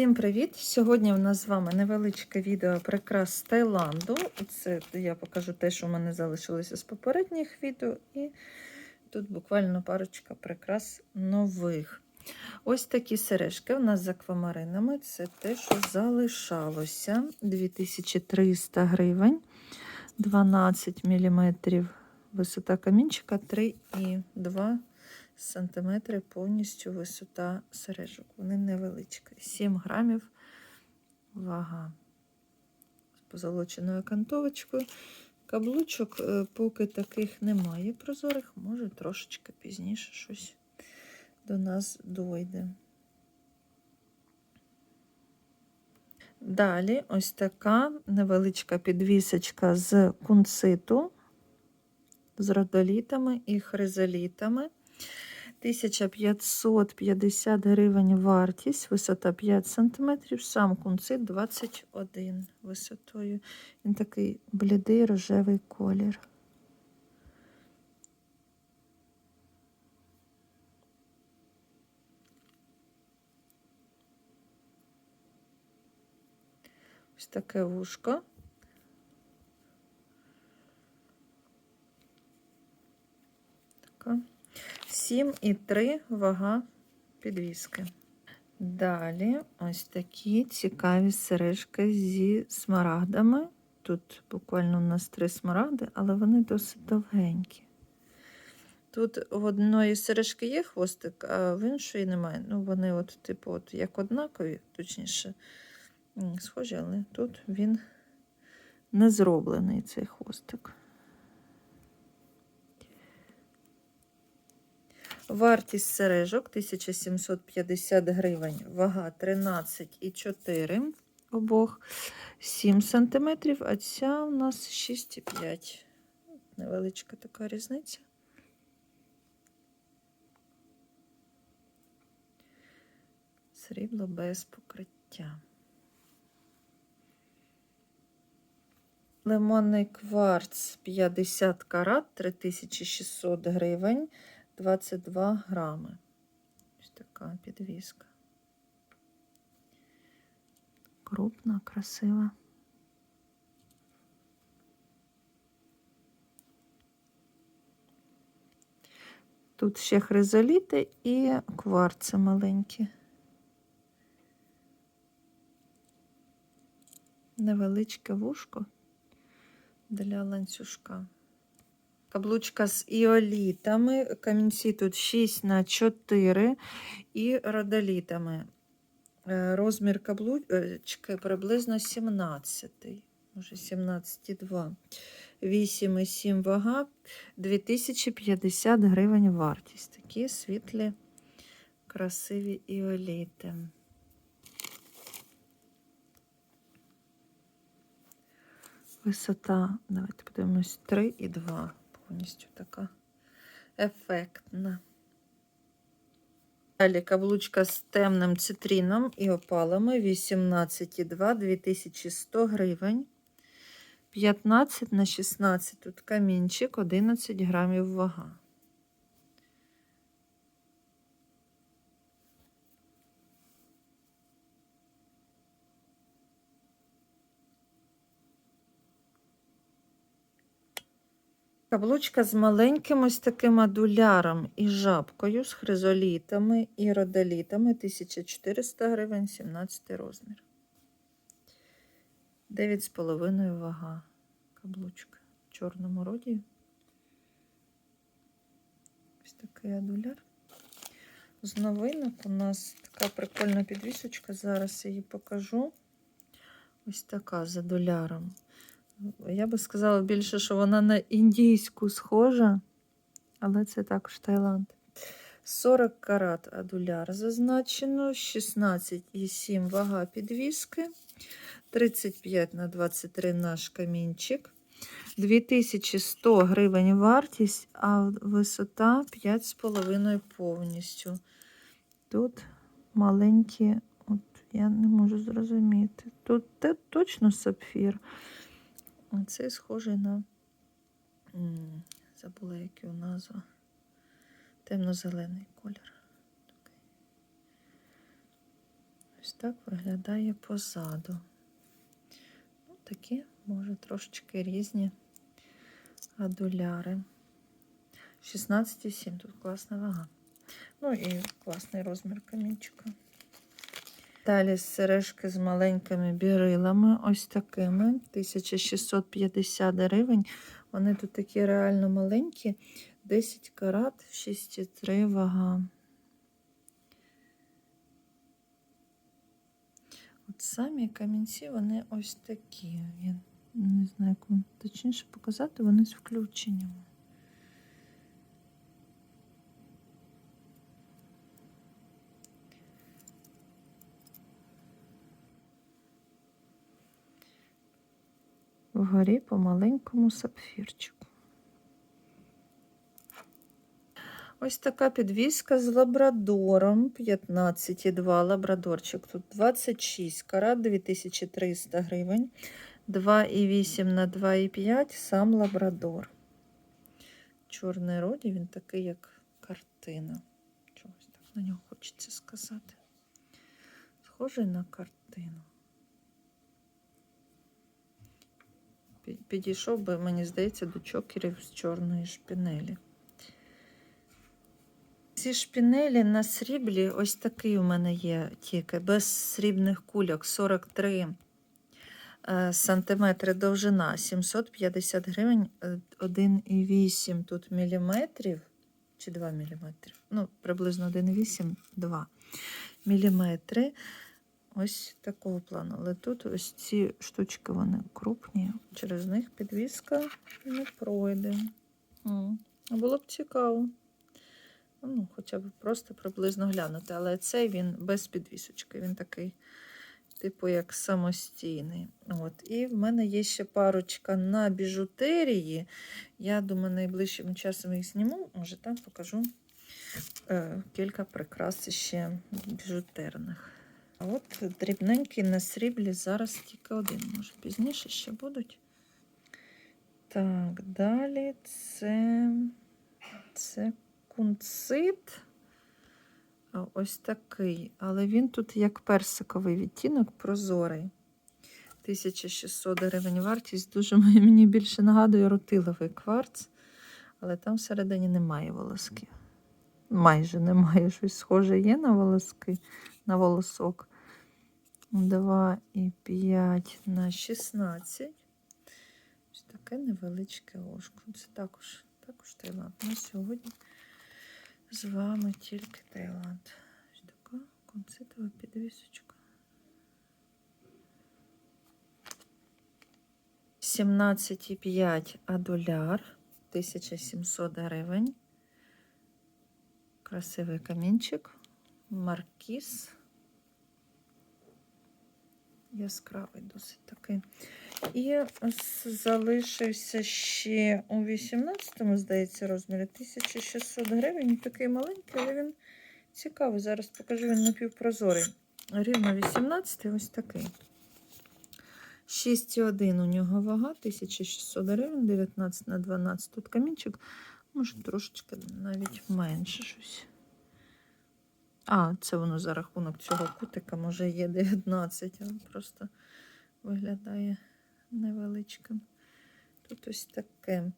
Всім привіт! Сьогодні в нас з вами невеличке відео прикрас Таїланду. Це я покажу те, що в мене залишилося з попередніх відео. І тут буквально парочка прикрас нових. Ось такі сережки у нас з аквамаринами. Це те, що залишалося. 2300 гривень, 12 мм висота камінчика, 3,2 сантиметри повністю висота сережок. Вони невеличкі. 7 грамів вага. З позолоченою кантовочкою. Каблучок е, поки таких немає прозорих, може трошечки пізніше щось до нас дойде. Далі ось така невеличка підвісочка з кунциту, з родолітами і хризолітами. 1550 гривень вартість, висота 5 см, сам кунцит 21 висотою. Він такий блідий рожевий колір. Ось таке вушко. Така. 7,3 вага підвіски. Далі ось такі цікаві сережки зі смарагдами. Тут буквально у нас три смарагди, але вони досить довгенькі. Тут в одної сережки є хвостик, а в іншої немає. Ну, вони, от, типу, от, як однакові, точніше, схожі, але тут він не зроблений цей хвостик. Вартість сережок 1750 гривень, вага 13,4 обох 7 см, а ця у нас 6,5. Невеличка така різниця. Срібло без покриття. Лимонний кварц 50 карат 3600 гривень. 22 грами. Ось така підвіска. Крупна, красива. Тут ще хризоліти і кварци маленькі. Невеличке вушко для ланцюжка. Каблучка з іолітами. Камінці тут 6 на 4 і родолітами. Розмір каблучки приблизно 17. Може, 17,2. 8,7 вага, 2050 гривень вартість. Такі світлі, красиві іоліти. Висота, давайте подивимось, 3,2 повністю така ефектна. Далі каблучка з темним цитріном і опалами 18,2 2100 гривень. 15 на 16 тут камінчик, 11 грамів вага. Каблучка з маленьким ось таким адуляром і жабкою, з хризолітами і родолітами 1400 гривень, 17 розмір. 9,5 вага каблучка в чорному роді. Ось такий адуляр. З новинок у нас така прикольна підвісочка. Зараз її покажу. Ось така з адуляром. Я би сказала більше, що вона на індійську схожа, але це також Таїланд. 40 карат адуляр зазначено, 16,7 вага підвіски, 35 на 23 наш камінчик, 2100 гривень вартість, а висота 5,5 повністю. Тут маленькі, от я не можу зрозуміти. Тут точно сапфір. Це схожий на, забула, як його назва, темно-зелений колір. Ось так виглядає позаду. Ну, такі, може, трошечки різні адуляри. 16,7. Тут класна вага. Ну і класний розмір камінчика. Далі сережки з маленькими бірилами, ось такими. 1650 гривень. Вони тут такі реально маленькі. 10 карат, 6,3 вага. От самі камінці, вони ось такі. Я не знаю, як вам точніше показати, вони з включенням. Вгорі по маленькому сапфірчику. Ось така підвіска з лабрадором 15,2 лабрадорчик. Тут 26 карат, 2300 гривень. 2,8 на 2,5 сам лабрадор. Чорний роді, він такий, як картина. Чогось так на нього хочеться сказати. Схожий на картину. Підійшов би, мені здається, до чокерів з чорної шпінелі. Ці шпінелі на сріблі, ось такий у мене є тільки, без срібних кульок 43 е, сантиметри довжина, 750 гривень, е, 1,8 тут міліметрів, чи 2 міліметри, ну, приблизно 1,8, 2 міліметри. Ось такого плану. Але тут ось ці штучки, вони крупні, через них підвіска не пройде. Було б цікаво. Ну, хоча б просто приблизно глянути. Але цей він без підвісочки. Він такий, типу, як самостійний. От. І в мене є ще парочка на біжутерії. Я думаю, найближчим часом їх зніму. Може, там покажу е, кілька прикрас ще біжутерних. А от дрібненький на сріблі зараз тільки один. Може, пізніше ще будуть. Так, далі це, це кунцит. Ось такий. Але він тут як персиковий відтінок, прозорий. 1600 гривень вартість. Дуже мені більше нагадує рутиловий кварц. Але там всередині немає волосків. Майже немає. Щось схоже є на волоски, на волосок. 2,5 на 16. Ось таке невеличке ложко. Це також, також Таїланд. На сьогодні з вами тільки Таїланд. Ось така концитова підвісочка. 17,5 адуляр, 1700 гривень. Красивий камінчик. Маркіз. Яскравий досить такий. І залишився ще у 18-му, здається, розмірі 1600 гривень. Такий маленький, але він цікавий. Зараз покажу він напівпрозорий. Рівно 18 ось такий. 6,1 у нього вага, 1600 гривень, 19 на 12. Тут камінчик, може трошечки навіть менше щось. А, це воно за рахунок цього кутика, може є 19, але просто виглядає невеличким. Тут ось таке.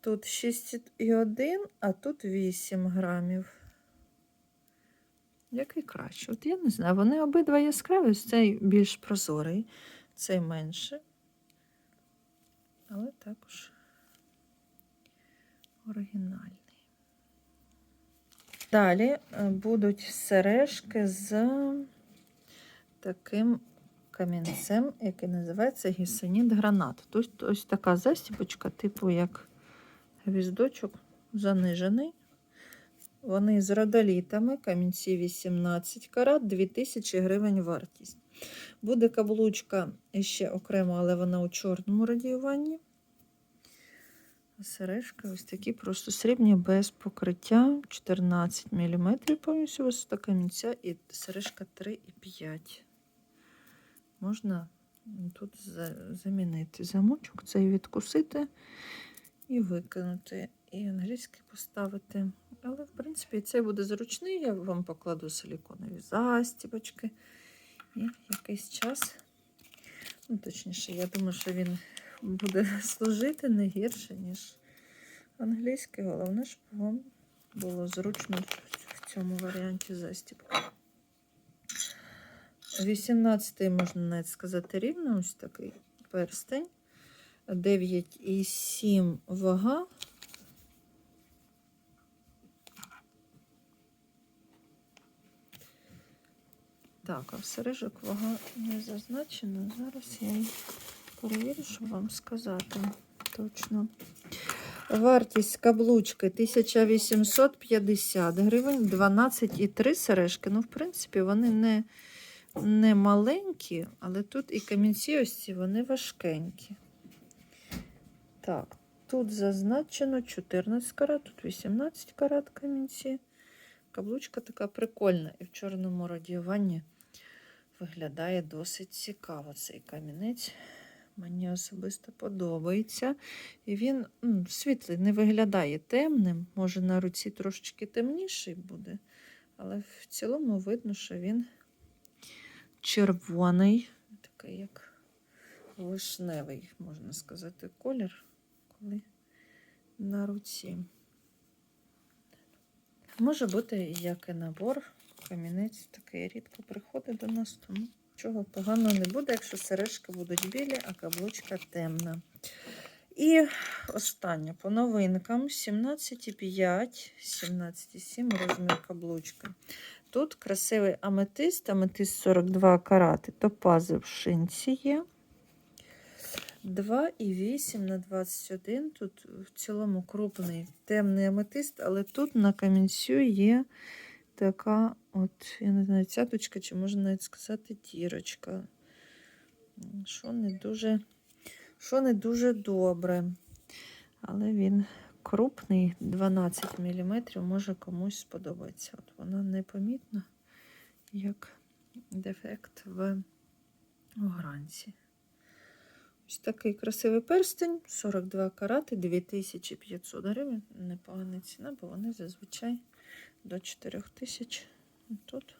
Тут 6,1, а тут 8 грамів. Який краще? От я не знаю. Вони обидва яскраві, цей більш прозорий, цей менше. Але також оригінальний. Далі е, будуть сережки з таким камінцем, який називається гісеніт гранат. Тобто ось така застібочка, типу як гвіздочок занижений. Вони з родолітами, камінці 18 карат, 2000 гривень вартість. Буде каблучка ще окремо, але вона у чорному радіюванні. Сережки ось такі просто срібні без покриття 14 мм повністю висота камінця і сережка 3,5. Можна тут замінити замочок, цей відкусити і викинути, і англійський поставити. Але, в принципі, цей буде зручний. Я вам покладу силіконові застібочки І якийсь час, ну, точніше, я думаю, що він буде служити не гірше, ніж англійський. Головне, щоб вам було зручно в цьому варіанті застібки. 18-й, можна навіть сказати рівно, ось такий перстень. 9,7 вага. Так, а в сережок вага не зазначена. Зараз я перевірю, щоб вам сказати точно. Вартість каблучки 1850 гривень, 12,3 сережки. Ну, в принципі, вони не, не маленькі, але тут і камінці ось ці, вони важкенькі. Так, тут зазначено 14 карат, тут 18 карат камінці. Каблучка така прикольна і в чорному радіюванні виглядає досить цікаво цей камінець. Мені особисто подобається. І він м, світлий, не виглядає темним. Може, на руці трошечки темніший буде, але в цілому видно, що він червоний, такий як вишневий, можна сказати, колір, коли на руці. Може бути, як і набор, камінець такий рідко приходить до нас, тому нічого поганого не буде, якщо сережки будуть білі, а каблучка темна. І останнє по новинкам 17,5, 17,7 розмір каблучки. Тут красивий аметист, аметист 42 карати, топази в шинці є. 2,8 на 21. Тут в цілому крупний темний аметист, але тут на камінцю є така, от, я не знаю, цяточка, чи можна навіть сказати, дірочка. Що не дуже, що не дуже добре. Але він крупний, 12 мм, може комусь сподобається. От вона непомітна, як дефект в огранці. Ось такий красивий перстень, 42 карати, 2500 гривень. Непогана ціна, бо вони зазвичай до 4000. Тут.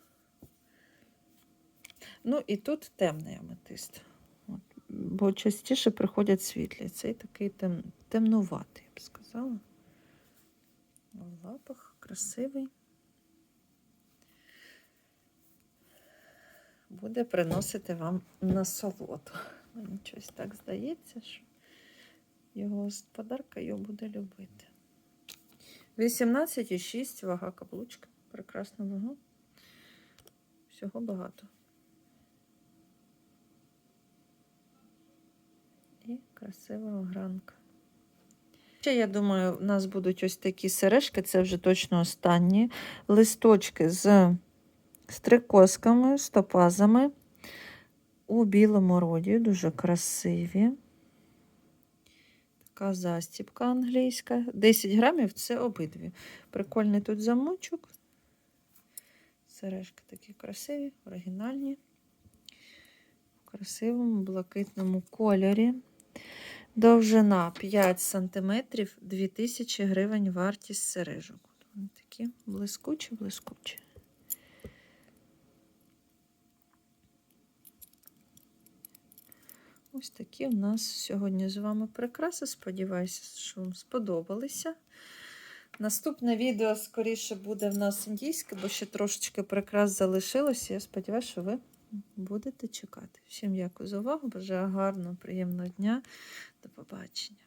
Ну і тут темний аметист. От. Бо частіше приходять світлі. Цей такий тем... темнуватий, я б сказала. В лапах красивий. Буде приносити вам насолоду. Мені щось так здається, що його господарка його буде любити. 18,6 вага каблучка. Прекрасна вага. Всього багато. І красива огранка. Ще, я думаю, у нас будуть ось такі сережки, це вже точно останні. Листочки з стрикосками, з топазами у білому роді, дуже красиві. Така застіпка англійська. 10 грамів це обидві. Прикольний тут замочок. Сережки такі красиві, оригінальні. В красивому блакитному кольорі. Довжина 5 см, 2000 гривень вартість сережок. Вони такі блискучі, блискучі. Ось такі у нас сьогодні з вами прикраси. Сподіваюся, що вам сподобалися. Наступне відео скоріше буде в нас індійське, бо ще трошечки прикрас залишилося. Я сподіваюся, що ви будете чекати. Всім дякую за увагу. Бажаю гарного, приємного дня. До побачення.